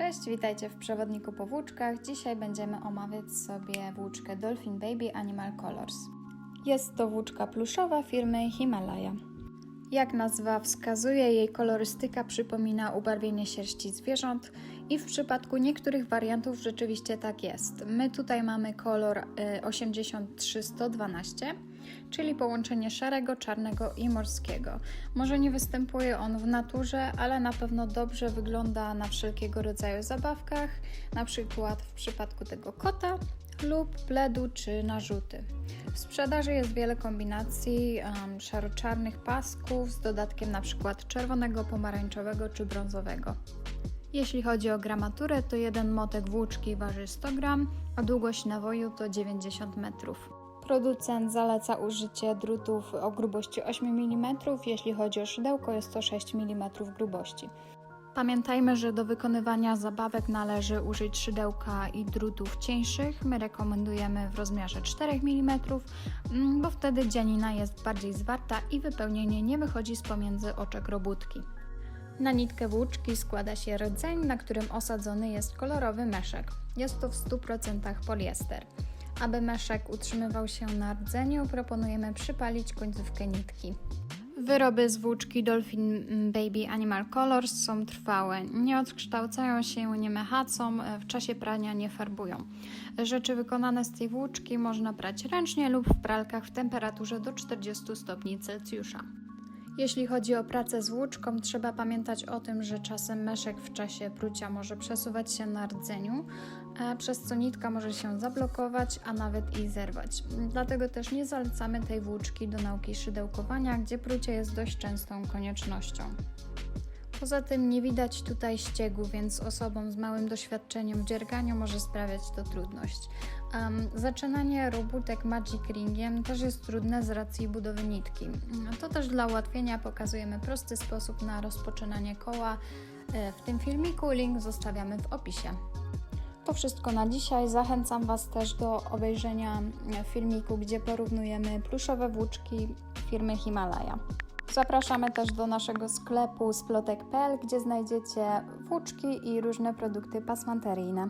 Cześć, witajcie w przewodniku po włóczkach. Dzisiaj będziemy omawiać sobie włóczkę Dolphin Baby Animal Colors. Jest to włóczka pluszowa firmy Himalaya. Jak nazwa wskazuje, jej kolorystyka przypomina ubarwienie sierści zwierząt i w przypadku niektórych wariantów rzeczywiście tak jest. My tutaj mamy kolor y, 83112, czyli połączenie szarego, czarnego i morskiego. Może nie występuje on w naturze, ale na pewno dobrze wygląda na wszelkiego rodzaju zabawkach, na przykład w przypadku tego kota lub pledu czy narzuty. W sprzedaży jest wiele kombinacji um, szaro-czarnych pasków z dodatkiem przykład czerwonego, pomarańczowego czy brązowego. Jeśli chodzi o gramaturę, to jeden motek włóczki waży 100 gram, a długość nawoju to 90 metrów. Producent zaleca użycie drutów o grubości 8 mm, jeśli chodzi o szydełko jest to 6 mm grubości. Pamiętajmy, że do wykonywania zabawek należy użyć szydełka i drutów cieńszych. My rekomendujemy w rozmiarze 4 mm, bo wtedy dzianina jest bardziej zwarta i wypełnienie nie wychodzi z pomiędzy oczek robótki. Na nitkę włóczki składa się rdzeń, na którym osadzony jest kolorowy meszek. Jest to w 100% poliester. Aby meszek utrzymywał się na rdzeniu, proponujemy przypalić końcówkę nitki. Wyroby z włóczki Dolphin Baby Animal Colors są trwałe. Nie odkształcają się, nie mechacą, w czasie prania nie farbują. Rzeczy wykonane z tej włóczki można prać ręcznie lub w pralkach w temperaturze do 40 stopni Celsjusza. Jeśli chodzi o pracę z włóczką, trzeba pamiętać o tym, że czasem meszek w czasie prucia może przesuwać się na rdzeniu, przez co nitka może się zablokować, a nawet i zerwać. Dlatego też nie zalecamy tej włóczki do nauki szydełkowania, gdzie prucie jest dość częstą koniecznością. Poza tym nie widać tutaj ściegu, więc osobom z małym doświadczeniem w dzierganiu może sprawiać to trudność. Um, zaczynanie robótek Magic Ringiem też jest trudne z racji budowy nitki. To też dla ułatwienia pokazujemy prosty sposób na rozpoczynanie koła. E, W tym filmiku link zostawiamy w opisie. To wszystko na dzisiaj. Zachęcam Was też do obejrzenia filmiku, gdzie porównujemy pluszowe włóczki firmy Himalaya. Zapraszamy też do naszego sklepu splotek.pl, gdzie znajdziecie włóczki i różne produkty pasmanteryjne.